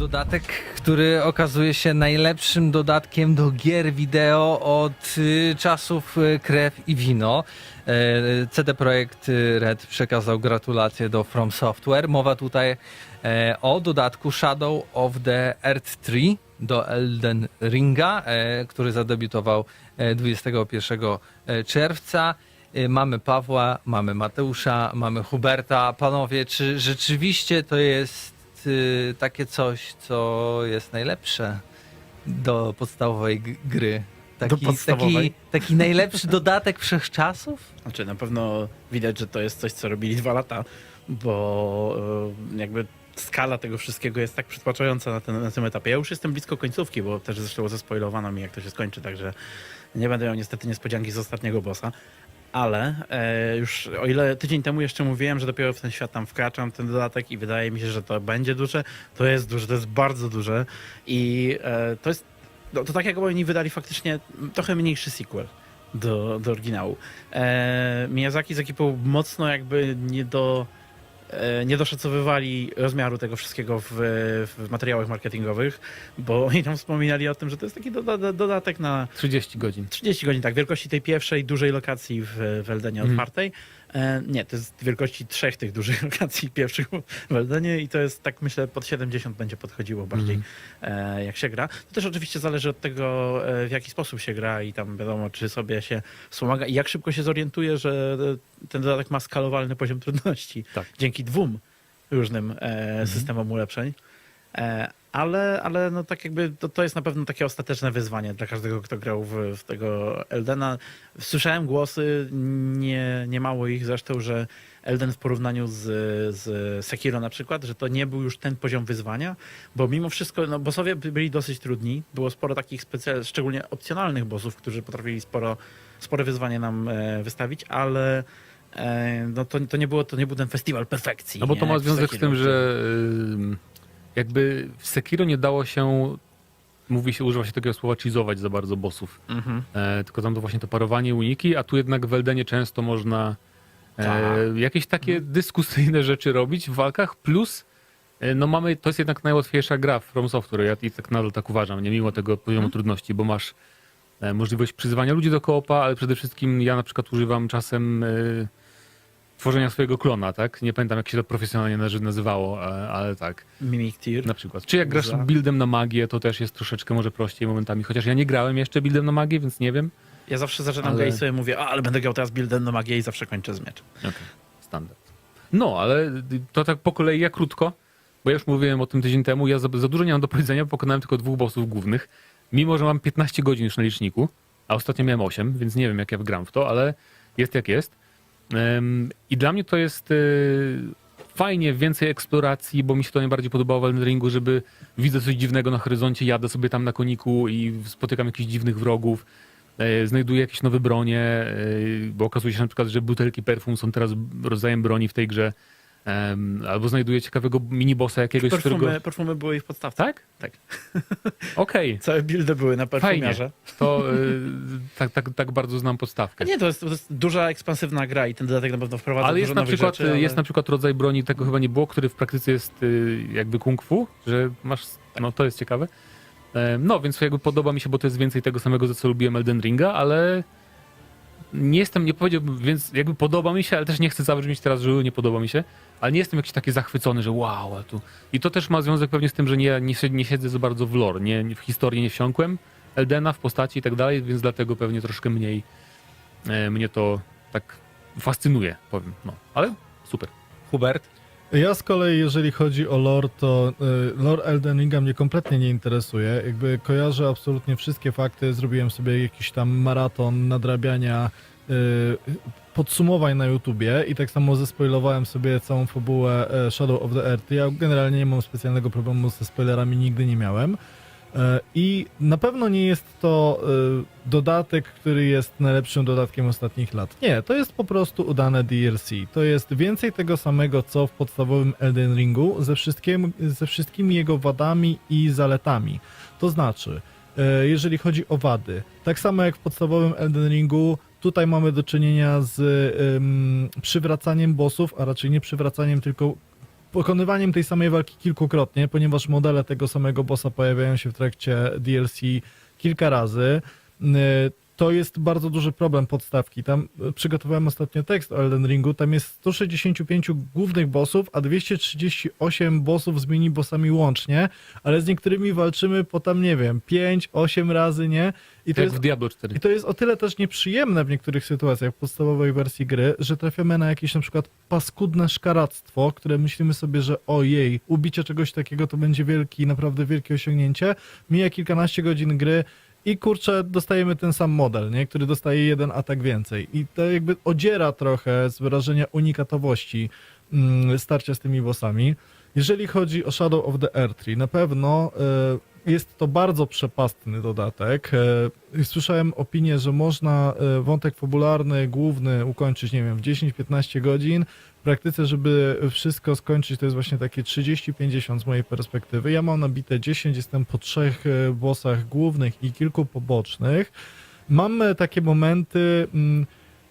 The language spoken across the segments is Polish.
Dodatek, który okazuje się najlepszym dodatkiem do gier wideo od y, czasów y, Krew i Wino. E, CD Projekt Red przekazał gratulacje do From Software. Mowa tutaj e, o dodatku Shadow of the Earth 3 do Elden Ringa, e, który zadebiutował e, 21 czerwca. Mamy Pawła, mamy Mateusza, mamy Huberta. Panowie, czy rzeczywiście to jest y, takie coś, co jest najlepsze do podstawowej gry? Taki, podstawowej? taki, taki najlepszy dodatek wszechczasów? Znaczy na pewno widać, że to jest coś, co robili dwa lata, bo e, jakby skala tego wszystkiego jest tak przytłaczająca na, ten, na tym etapie. Ja już jestem blisko końcówki, bo też zresztą zaspoilowano mi, jak to się skończy, także nie będę miał niestety niespodzianki z ostatniego bossa. Ale e, już o ile tydzień temu jeszcze mówiłem, że dopiero w ten świat tam wkraczam, ten dodatek i wydaje mi się, że to będzie duże, to jest duże, to jest bardzo duże i e, to jest, no, to tak jak oni wydali faktycznie trochę mniejszy sequel do, do oryginału. E, Miyazaki z ekipą mocno jakby nie do nie doszacowywali rozmiaru tego wszystkiego w, w materiałach marketingowych, bo oni tam wspominali o tym, że to jest taki doda- dodatek na 30 godzin. 30 godzin, tak, wielkości tej pierwszej dużej lokacji w, w Eldenie Mhm. otwartej. E, nie, to jest wielkości trzech tych dużych lokacji pierwszych w Eldenie i to jest tak myślę pod 70 będzie podchodziło bardziej e, jak się gra. To też oczywiście zależy od tego e, w jaki sposób się gra i tam wiadomo czy sobie się wspomaga i jak szybko się zorientuje, że e, ten dodatek ma skalowalny poziom trudności Tak. dzięki dwóm różnym e, systemom ulepszeń. E, ale, ale no tak jakby to, to jest na pewno takie ostateczne wyzwanie dla każdego, kto grał w, w tego Eldena. Słyszałem głosy, nie, nie mało ich zresztą, że Elden w porównaniu z, z Sekiro na przykład, że to nie był już ten poziom wyzwania, bo mimo wszystko, no bossowie by- byli dosyć trudni, było sporo takich specjalnych, szczególnie opcjonalnych bossów, którzy potrafili sporo, spore wyzwanie nam e, wystawić, ale e, no to, to, nie było, to nie był ten festiwal perfekcji. No bo nie? to ma związek z tym, że jakby w Sekiro nie dało się, mówi się, używa się takiego słowa cheezować za bardzo bossów. Mhm. E, tylko tam to właśnie to parowanie, uniki, a tu jednak w Eldenie często można e, Tak. jakieś takie dyskusyjne rzeczy robić w walkach, plus e, no mamy, to jest jednak najłatwiejsza gra w From Software, ja i tak nadal tak uważam, nie mimo tego poziomu Mhm. trudności, bo masz e, możliwość przyzywania ludzi do koopa, ale przede wszystkim ja na przykład używam czasem e, tworzenia swojego klona, tak? Nie pamiętam jak się to profesjonalnie nazy- nazywało, e, ale tak, Mimic Tear. na przykład. Czy jak grasz Za- buildem na magię, to też jest troszeczkę może prościej momentami, chociaż ja nie grałem jeszcze buildem na magię, więc nie wiem. Ja zawsze zaczynam Ale- grać i sobie mówię, a, ale będę grał teraz buildem na magię i zawsze kończę z mieczem. Okej, standard. No, ale to tak po kolei ja krótko, bo ja już mówiłem o tym tydzień temu, ja za, za dużo nie mam do powiedzenia, pokonałem tylko dwóch bossów głównych, mimo że mam 15 godzin już na liczniku, a ostatnio miałem 8, więc nie wiem jak ja wgram w to, ale jest jak jest. I dla mnie to jest y, fajnie, więcej eksploracji, bo mi się to najbardziej podobało w Elden Ringu, żeby widzę coś dziwnego na horyzoncie, jadę sobie tam na koniku i spotykam jakichś dziwnych wrogów, e, znajduję jakieś nowe bronie, e, bo okazuje się na przykład, że butelki perfum są teraz rodzajem broni w tej grze, Em, albo znajduję ciekawego minibossa jakiegoś, Perfumy, którego... perfumy były i w podstawce. Tak? Tak. Okej, Całe buildy były na perfumiarze. to y, tak, tak, tak bardzo znam podstawkę. A nie, to jest, to jest duża, ekspansywna gra i ten dodatek na pewno wprowadza Ale jest na, przykład, rzeczy, ale... jest na przykład rodzaj broni, tego chyba nie było, który w praktyce jest y, jakby kung fu, że masz, no to jest ciekawe. No, więc jakby podoba mi się, bo to jest więcej tego samego, za co lubiłem Elden Ringa, ale nie jestem, nie powiedziałbym, więc jakby podoba mi się, ale też nie chcę zabrzmieć teraz, że nie podoba mi się, ale nie jestem jakiś taki zachwycony, że wow, a tu... I to też ma związek pewnie z tym, że nie, nie, nie siedzę za bardzo w lore, nie- w historii nie wsiąkłem Eldena w postaci i tak dalej, więc dlatego pewnie troszkę mniej e, mnie to tak fascynuje, powiem, no. Ale super. Hubert? Ja z kolei, jeżeli chodzi o lore, to y, lore Elden Ringa mnie kompletnie nie interesuje. Jakby kojarzę absolutnie wszystkie fakty, zrobiłem sobie jakiś tam maraton nadrabiania y, podsumowań na YouTubie i tak samo zespoilowałem sobie całą fabułę e, Shadow of the Earth. Ja generalnie nie mam specjalnego problemu ze spoilerami, nigdy nie miałem. E, I na pewno nie jest to e, dodatek, który jest najlepszym dodatkiem ostatnich lat. Nie, to jest po prostu udane DLC. To jest więcej tego samego, co w podstawowym Elden Ringu, ze, wszystkim, ze wszystkimi jego wadami i zaletami. To znaczy, e, jeżeli chodzi o wady, tak samo jak w podstawowym Elden Ringu, tutaj mamy do czynienia z em, przywracaniem bossów, a raczej nie przywracaniem, tylko pokonywaniem tej samej walki kilkukrotnie, ponieważ modele tego samego bossa pojawiają się w trakcie DLC kilka razy. To jest bardzo duży problem podstawki. Tam y, przygotowałem ostatnio tekst o Elden Ringu. Tam jest 165 głównych bossów, a 238 bossów z mini-bossami łącznie, ale z niektórymi walczymy po tam, nie wiem, 5-8 razy, nie? I to Jak jest w Diablo 4. i to jest o tyle też nieprzyjemne w niektórych sytuacjach w podstawowej wersji gry, że trafiamy na jakieś na przykład paskudne szkaractwo, które myślimy sobie, że ojej, ubicie czegoś takiego to będzie wielki, naprawdę wielkie osiągnięcie. Mija kilkanaście godzin gry i kurczę, dostajemy ten sam model, nie? który dostaje jeden atak więcej. I to jakby odziera trochę z wyrażenia unikatowości mm, starcia z tymi bossami. Jeżeli chodzi o Shadow of the Earth na pewno e, jest to bardzo przepastny dodatek. E, Słyszałem opinię, że można e, wątek fabularny, główny ukończyć, nie wiem, w 10-15 godzin. W praktyce, żeby wszystko skończyć, to jest właśnie takie 30-50 z mojej perspektywy. Ja mam nabite 10, jestem po trzech e, bossach głównych i kilku pobocznych. Mam e, takie momenty, mm,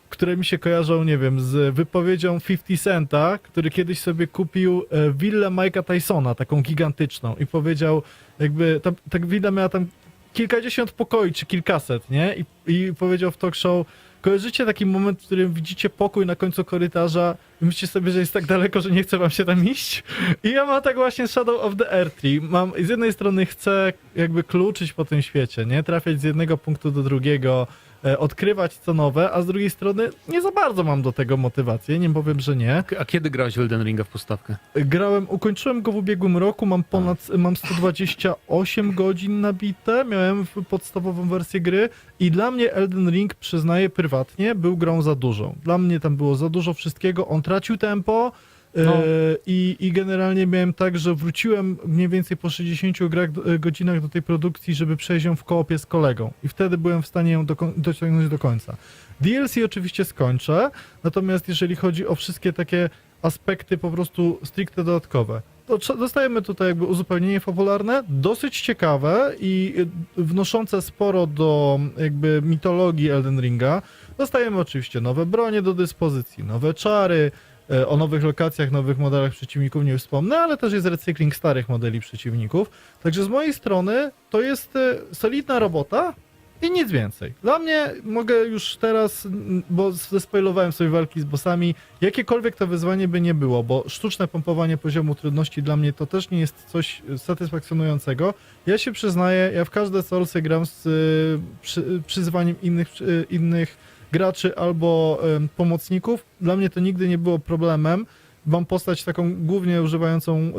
które mi się kojarzą, nie wiem, z wypowiedzią 50 Centa, który kiedyś sobie kupił e, willę Mike'a Tysona, taką gigantyczną i powiedział, jakby, tam, tak willa miała tam kilkadziesiąt pokoi, czy kilkaset, nie? I, I powiedział w talk show, kojarzycie taki moment, w którym widzicie pokój na końcu korytarza i myślicie sobie, że jest tak daleko, że nie chce wam się tam iść? I ja mam tak właśnie Shadow of the Earth Tree. Mam, z jednej strony chcę jakby kluczyć po tym świecie, nie? Trafiać z jednego punktu do drugiego, odkrywać co nowe, a z drugiej strony nie za bardzo mam do tego motywację, nie powiem, że nie. A kiedy grałeś w Elden Ringa w podstawkę? Grałem, ukończyłem go w ubiegłym roku, mam ponad, mam 128 godzin nabite, miałem podstawową wersję gry i dla mnie Elden Ring, przyznaję prywatnie, był grą za dużą. Dla mnie tam było za dużo wszystkiego, on tracił tempo, No. e, i, I generalnie miałem tak, że wróciłem mniej więcej po 60 grach, e, godzinach do tej produkcji, żeby przejść ją w koopie z kolegą. I wtedy byłem w stanie ją doko- dociągnąć do końca. DLC oczywiście skończę, natomiast jeżeli chodzi o wszystkie takie aspekty po prostu stricte dodatkowe, to dostajemy tutaj jakby uzupełnienie fabularne, dosyć ciekawe i y, wnoszące sporo do jakby mitologii Elden Ringa. Dostajemy oczywiście nowe bronie do dyspozycji, nowe czary, e, o nowych lokacjach, nowych modelach przeciwników nie wspomnę, ale też jest recykling starych modeli przeciwników. Także z mojej strony to jest e, solidna robota i nic więcej. Dla mnie mogę już teraz, bo zespoilowałem sobie walki z bossami, jakiekolwiek to wyzwanie by nie było, bo sztuczne pompowanie poziomu trudności dla mnie to też nie jest coś e, satysfakcjonującego. Ja się przyznaję, ja w każde Soulsy gram z y, przy, przyzwaniem innych, innych graczy albo pomocników. Dla mnie to nigdy nie było problemem. Mam postać taką głównie używającą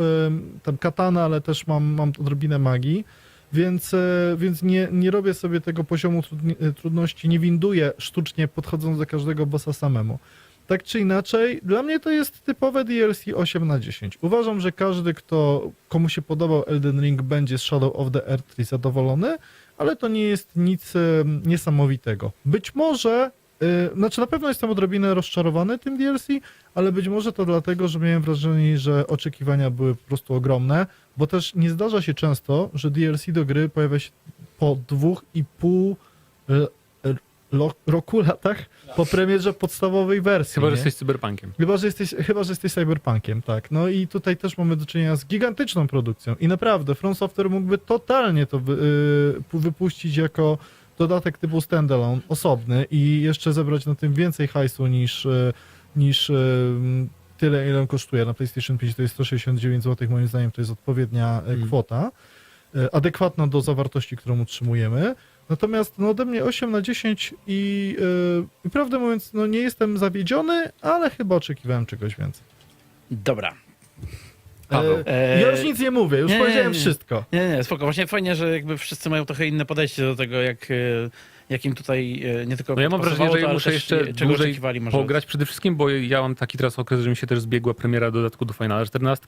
tam katana, ale też mam, mam odrobinę magii. Więc, e, więc nie, nie robię sobie tego poziomu e, trudności, nie winduję sztucznie podchodząc do każdego bossa samemu. Tak czy inaczej, dla mnie to jest typowe DLC 8 na 10. Uważam, że każdy, kto, komu się podobał Elden Ring, będzie z Shadow of the Earth zadowolony, ale to nie jest nic niesamowitego. Być może, znaczy na pewno jestem odrobinę rozczarowany tym DLC, ale być może to dlatego, że miałem wrażenie, że oczekiwania były po prostu ogromne, bo też nie zdarza się często, że DLC do gry pojawia się po dwóch i pół e, lo- roku, latach po premierze podstawowej wersji. Chyba, że nie? jesteś cyberpunkiem. Chyba, że jesteś, chyba, że jesteś cyberpunkiem, tak. No i tutaj też mamy do czynienia z gigantyczną produkcją. I naprawdę, From Software mógłby totalnie to wy, y, wypuścić jako dodatek typu standalone, osobny i jeszcze zebrać na tym więcej hajsu niż, y, niż y, tyle, ile on kosztuje. Na PlayStation 5 to jest 169 zł, moim zdaniem to jest odpowiednia y, Mm. kwota, adekwatna do zawartości, którą utrzymujemy. Natomiast no, ode mnie 8 na 10 i, yy, prawdę mówiąc, no, nie jestem zawiedziony, ale chyba oczekiwałem czegoś więcej. Dobra. Paweł. E, ja już nic nie mówię, już nie, nie, powiedziałem nie. wszystko. Nie, nie, spoko. Właśnie fajnie, że jakby wszyscy mają trochę inne podejście do tego, jak, e, jakim tutaj e, nie tylko No ja mam wrażenie, że ja muszę jeszcze e, dłużej pograć przede wszystkim, bo ja mam taki teraz okres, że mi się też zbiegła premiera dodatku do Finala 14.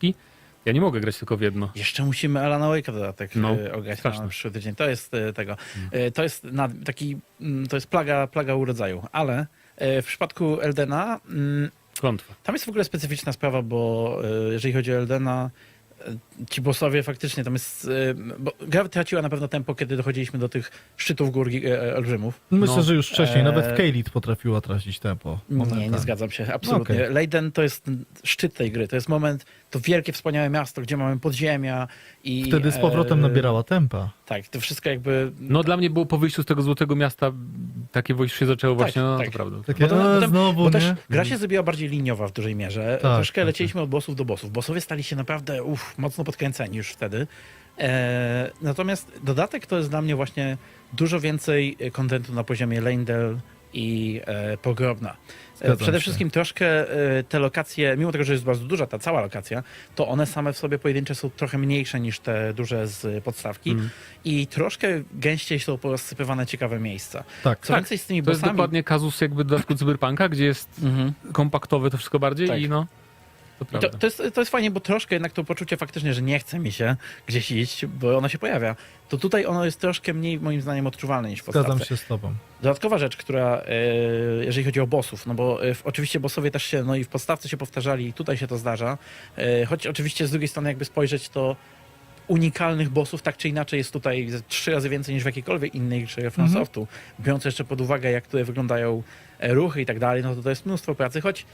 Ja nie mogę grać tylko w jedno. Jeszcze musimy Alana Wake'a dodatek No, ograć straszne. na przyszły tydzień. To jest e, tego. E, To jest na, taki, mm, to jest plaga, plaga urodzaju. Ale e, w przypadku Eldena mm, Klątwa. tam jest w ogóle specyficzna sprawa, bo e, jeżeli chodzi o Eldena, ci bossowie faktycznie tam jest. e, Bo gra traciła na pewno tempo, kiedy dochodziliśmy do tych szczytów gór gi- e, olbrzymów. Myślę, No. że już wcześniej, nawet w K-Lead potrafiła tracić tempo. Nie, nie momentami. zgadzam się, absolutnie. Okej. Leiden to jest szczyt tej gry. To jest moment, to wielkie, wspaniałe miasto, gdzie mamy podziemia i. Wtedy z powrotem e, nabierała tempa. Tak, to wszystko jakby. No dla mnie było po wyjściu z tego złotego miasta takie wojsko się zaczęło Tak, właśnie, no tak. to prawda. Takie, to- e, potem- znowu, Bo też gra się zrobiła bardziej liniowa w dużej mierze. Tak, Troszkę tak, lecieliśmy od bossów do bossów. Bossowie stali się naprawdę uff, mocno podkręceni już wtedy. E, natomiast dodatek to jest dla mnie właśnie dużo więcej kontentu na poziomie Leindel i e, Pogrobna. E, Zgadzam Przede się. wszystkim troszkę te lokacje, mimo tego, że jest bardzo duża ta cała lokacja, to one same w sobie pojedyncze są trochę mniejsze niż te duże z podstawki Mm. i troszkę gęściej są porozsypywane ciekawe miejsca. Tak. Co Tak, więcej z tymi To jest bossami... dokładnie kazus jakby dodatku Cyberpunka, gdzie jest Mhm. kompaktowe to wszystko bardziej Tak. i no, to prawda. to, to, jest, to jest fajnie, bo troszkę jednak to poczucie faktycznie, że nie chce mi się gdzieś iść, bo ono się pojawia, to tutaj ono jest troszkę mniej moim zdaniem odczuwalne niż w Zgadzam podstawce. się z tobą. Dodatkowa rzecz, która, e, jeżeli chodzi o bossów, no bo e, oczywiście bossowie też się, no i w podstawce się powtarzali i tutaj się to zdarza, e, choć oczywiście z drugiej strony jakby spojrzeć, to unikalnych bossów tak czy inaczej jest tutaj trzy razy więcej niż w jakiejkolwiek innej grze From Mhm. Softu. Biorąc jeszcze pod uwagę, jak tutaj wyglądają ruchy i tak dalej, no to to jest mnóstwo pracy, choć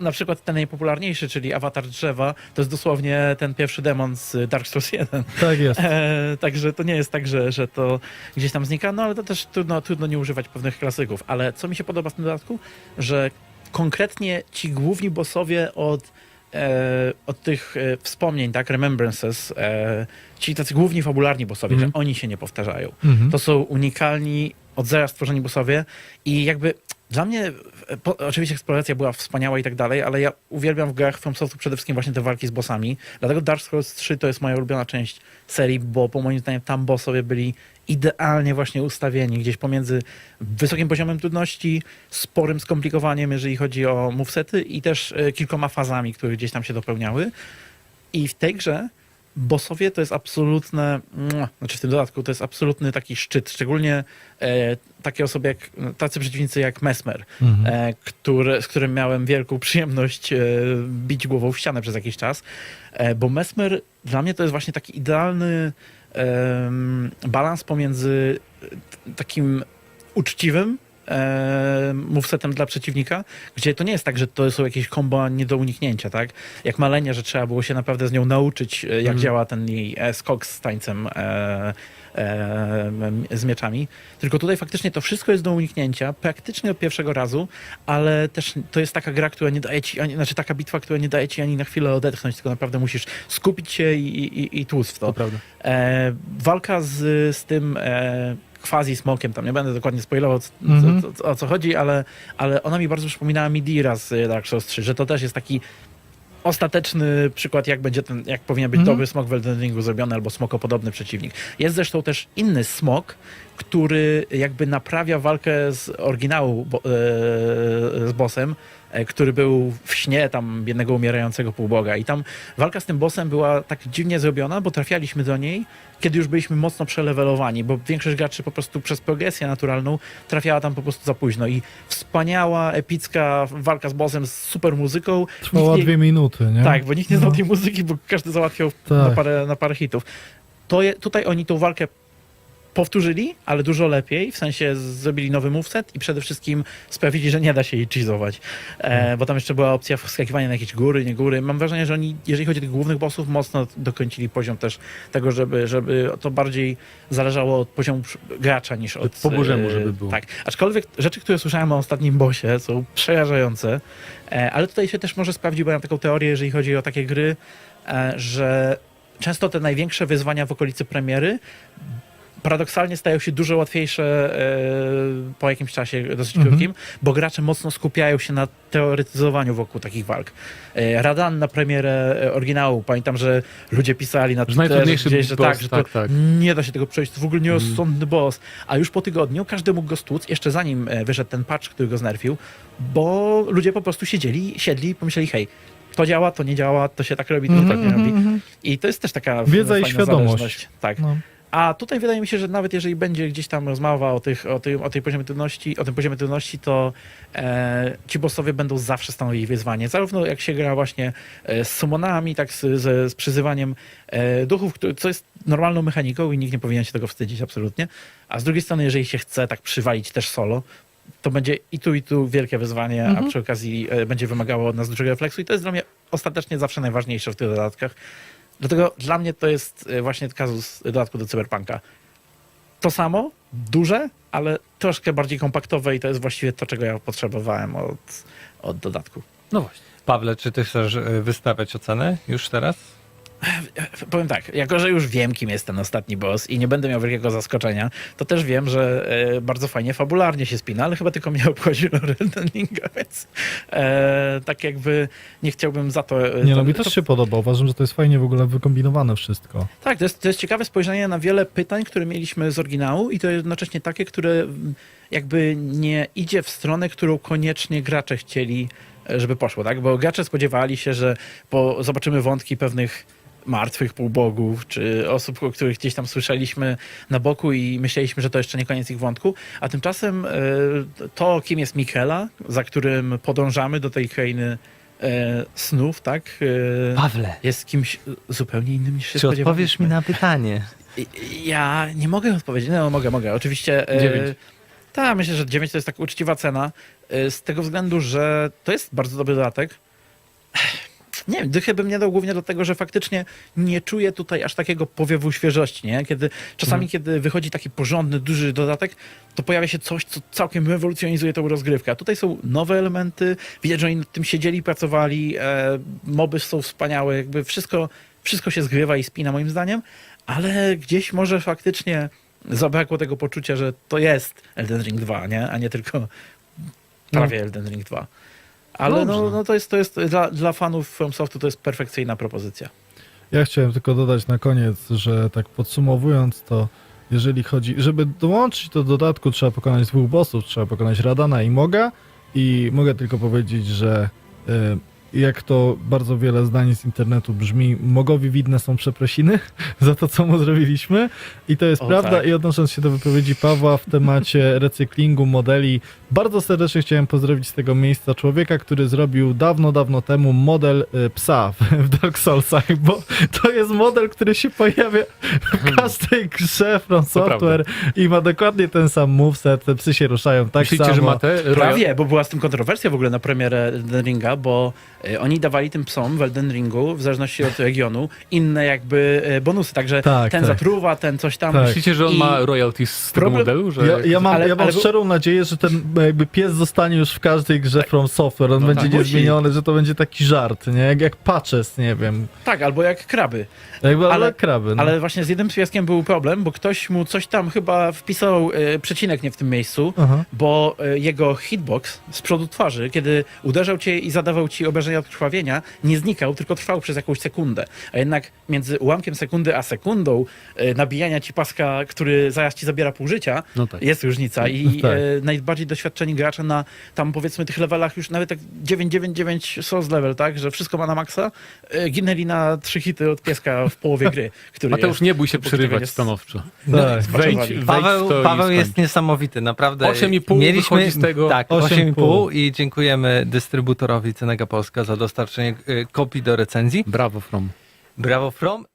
na przykład ten najpopularniejszy, czyli awatar drzewa, to jest dosłownie ten pierwszy demon z Dark Souls 1. Tak jest. E, także to nie jest tak, że, że to gdzieś tam znika, no ale to też trudno, trudno nie używać pewnych klasyków. Ale co mi się podoba w tym dodatku, że konkretnie ci główni bossowie od, e, od tych e, wspomnień, tak, remembrances, e, ci tacy główni fabularni bossowie, Mhm. że oni się nie powtarzają. Mhm. To są unikalni, od zera stworzeni bossowie i jakby dla mnie, e, po, oczywiście eksploracja była wspaniała i tak dalej, ale ja uwielbiam w grach From Softu przede wszystkim właśnie te walki z bossami. Dlatego Dark Souls 3 to jest moja ulubiona część serii, bo po moim zdaniem tam bossowie byli idealnie właśnie ustawieni, gdzieś pomiędzy wysokim poziomem trudności, sporym skomplikowaniem, jeżeli chodzi o movesety i też e, kilkoma fazami, które gdzieś tam się dopełniały. I w tej grze bossowie to jest absolutne, znaczy w tym dodatku to jest absolutny taki szczyt, szczególnie e, takie osoby jak, tacy przeciwnicy jak Mesmer, Mhm. e, który, z którym miałem wielką przyjemność e, bić głową w ścianę przez jakiś czas, e, bo Mesmer dla mnie to jest właśnie taki idealny em, balans pomiędzy e, takim uczciwym e, movesetem dla przeciwnika, gdzie to nie jest tak, że to są jakieś kombo nie do uniknięcia, tak? Jak Malenia, że trzeba było się naprawdę z nią nauczyć, e, jak Mhm. działa ten jej e, skok z tańcem e, e, z mieczami. Tylko tutaj faktycznie to wszystko jest do uniknięcia, praktycznie od pierwszego razu, ale też to jest taka gra, która nie daje ci, ani, znaczy taka bitwa, która nie daje ci ani na chwilę odetchnąć, tylko naprawdę musisz skupić się i, i, i tłuc w to. To prawda. E, walka z, z tym e, quasi smokiem, tam nie będę dokładnie spoilował Mhm. co, co, o co chodzi, ale, ale ona mi bardzo przypominała Midira z Dark Souls 3, że to też jest taki ostateczny przykład, jak będzie ten, jak powinien być Mhm. dobry smok w Elden Ringu zrobiony, albo smokopodobny przeciwnik. Jest zresztą też inny smok, który jakby naprawia walkę z oryginału bo, e, z bossem, który był w śnie tam biednego umierającego półboga. I tam walka z tym bossem była tak dziwnie zrobiona, bo trafialiśmy do niej, kiedy już byliśmy mocno przelewelowani, bo większość graczy po prostu przez progresję naturalną trafiała tam po prostu za późno. I wspaniała, epicka walka z bossem z super muzyką. Trwała nie- dwie minuty, nie? tak, bo nikt nie znał No. tej muzyki, bo każdy załatwiał Tak. na, parę, na parę hitów. To je, tutaj oni tą walkę powtórzyli, ale dużo lepiej, w sensie zrobili nowy moveset i przede wszystkim sprawili, że nie da się jej cheezować. E, bo tam jeszcze była opcja wskakiwania na jakieś góry, nie góry. Mam wrażenie, że oni, jeżeli chodzi o tych głównych bossów, mocno dokręcili poziom też tego, żeby, żeby to bardziej zależało od poziomu gracza niż od... Po bożemu, e, żeby było. Tak. Aczkolwiek rzeczy, które słyszałem o ostatnim bossie są przerażające, e, ale tutaj się też może sprawdzić, bo ja mam taką teorię, jeżeli chodzi o takie gry, e, że często te największe wyzwania w okolicy premiery paradoksalnie stają się dużo łatwiejsze e, po jakimś czasie dosyć Mhm. krótkim, bo gracze mocno skupiają się na teoretyzowaniu wokół takich walk. E, Radan na premierę e, oryginału, pamiętam, że ludzie pisali na Twitterze gdzieś, że boss, tak, że tak, tak. nie da się tego przejść, to w ogóle Mhm. sądny boss. A już po tygodniu każdy mógł go stłuc, jeszcze zanim wyszedł ten patch, który go znerfił, bo ludzie po prostu siedzieli, siedli i pomyśleli, hej, to działa, to nie działa, to się tak robi, to Mhm, tak nie robi. mhm, mhm. I to jest też taka Wiedza i świadomość. zależność. Tak. No. A tutaj wydaje mi się, że nawet jeżeli będzie gdzieś tam rozmowa o, tych, o, tym, o tej poziomie trudności, o tym poziomie trudności, to e, ci bossowie będą zawsze stanowili wyzwanie. Zarówno jak się gra właśnie e, z summonami, tak z, z, z przyzywaniem e, duchów, który, co jest normalną mechaniką i nikt nie powinien się tego wstydzić absolutnie. A z drugiej strony, jeżeli się chce tak przywalić też solo, to będzie i tu, i tu wielkie wyzwanie, a przy okazji e, będzie wymagało od nas dużego refleksu i to jest dla mnie ostatecznie zawsze najważniejsze w tych dodatkach. Dlatego dla mnie to jest e, właśnie kazus dodatku do Cyberpunka. To samo, duże, ale troszkę bardziej kompaktowe i to jest właściwie to, czego ja potrzebowałem od, od dodatku. No właśnie. Pawle, czy ty chcesz e, wystawiać ocenę już teraz? Powiem tak, jako że już wiem, kim jest ten ostatni boss i nie będę miał wielkiego zaskoczenia, to też wiem, że e, bardzo fajnie fabularnie się spina, ale chyba tylko mnie obchodzi lore Elden Ringa, więc e, tak jakby nie chciałbym za to... e, Nie, to, no mi to, też się podoba. Uważam, że to jest fajnie w ogóle wykombinowane wszystko. Tak, to jest, to jest ciekawe spojrzenie na wiele pytań, które mieliśmy z oryginału i to jednocześnie takie, które mm, jakby nie idzie w stronę, którą koniecznie gracze chcieli, e, żeby poszło, tak? Bo gracze spodziewali się, że po, zobaczymy wątki pewnych martwych półbogów, czy osób, o których gdzieś tam słyszeliśmy na boku i myśleliśmy, że to jeszcze nie koniec ich wątku, a tymczasem e, to, kim jest Mikela, za którym podążamy do tej krainy e, snów, tak? E, Pawle, jest kimś zupełnie innym niż się czy odpowiesz mi na pytanie? Ja nie mogę odpowiedzieć. No, mogę, mogę. Oczywiście. Dziewięć. Tak, myślę, że 9 to jest tak uczciwa cena. Z tego względu, że to jest bardzo dobry dodatek. Nie wiem, dychę bym nie dał głównie dlatego, że faktycznie nie czuję tutaj aż takiego powiewu świeżości, nie? Kiedy czasami, kiedy wychodzi taki porządny, duży dodatek, to pojawia się coś, co całkiem rewolucjonizuje tą rozgrywkę. A tutaj są nowe elementy, widać, że oni nad tym siedzieli, pracowali, e, moby są wspaniałe, jakby wszystko, wszystko się zgrywa i spina moim zdaniem, ale gdzieś może faktycznie zabrakło tego poczucia, że to jest Elden Ring 2, nie? A nie tylko prawie Elden Ring 2. Ale no, no to jest, to jest dla, dla fanów FromSoftu to jest perfekcyjna propozycja. Ja chciałem tylko dodać na koniec, że tak podsumowując to, jeżeli chodzi, żeby dołączyć do dodatku, trzeba pokonać dwóch bossów, trzeba pokonać Radana i Moga. I mogę tylko powiedzieć, że y, jak to bardzo wiele zdań z internetu brzmi, Mogowi widne są przeprosiny za to, co mu zrobiliśmy i to jest O, prawda tak. i odnosząc się do wypowiedzi Pawła w temacie recyklingu modeli, bardzo serdecznie chciałem pozdrowić z tego miejsca człowieka, który zrobił dawno, dawno temu model y, psa w, Dark Soulsach, bo to jest model, który się pojawia w każdej grze From Software i ma dokładnie ten sam moveset, te psy się ruszają tak Myślicie, samo. że ma te. Prawie, bo była z tym kontrowersja w ogóle na premierę Elden Ringa, bo oni dawali tym psom w Elden Ringu, w zależności od regionu, inne jakby e, bonusy. Także Tak, ten tak. zatruwa, ten coś tam. Tak. Myślicie, że on I- ma royalties z tego Problem- modelu? Że Ja, ja mam, Ale- ja mam ale- szczerą nadzieję, że ten jakby pies zostanie już w każdej grze From Software. On No będzie tak, niezmieniony, że to będzie taki żart, nie? Jak, jak patches, nie wiem. Tak, albo jak kraby. Jakby, ale, Ale- kraby. No. Ale właśnie z jednym pieskiem był problem, bo ktoś mu coś tam chyba wpisał e, przecinek nie w tym miejscu, Aha. bo e, jego hitbox z przodu twarzy, kiedy uderzał cię i zadawał ci obrażenia od krwawienia, nie znikał, tylko trwał przez jakąś sekundę. A jednak między ułamkiem sekundy a sekundą e, nabijania ci paska, który zaraz ci zabiera pół życia, No tak. jest różnica. I Tak. e, najbardziej doświadczeni gracze na tam powiedzmy tych levelach już nawet tak 999 Souls level, tak, że wszystko ma na maksa, e, ginęli na trzy hity od pieska w połowie gry, który Mateusz, jest. nie bój się przerywać nie- stanowczo. Tak. Wejdź, wejdź Paweł, to i Paweł jest niesamowity, naprawdę. 8,5 wychodzi z tego. Tak, 8,5 8,5 i dziękujemy dystrybutorowi Cenega Polska za dostarczenie y, kopii do recenzji. Brawo, From. Brawo From.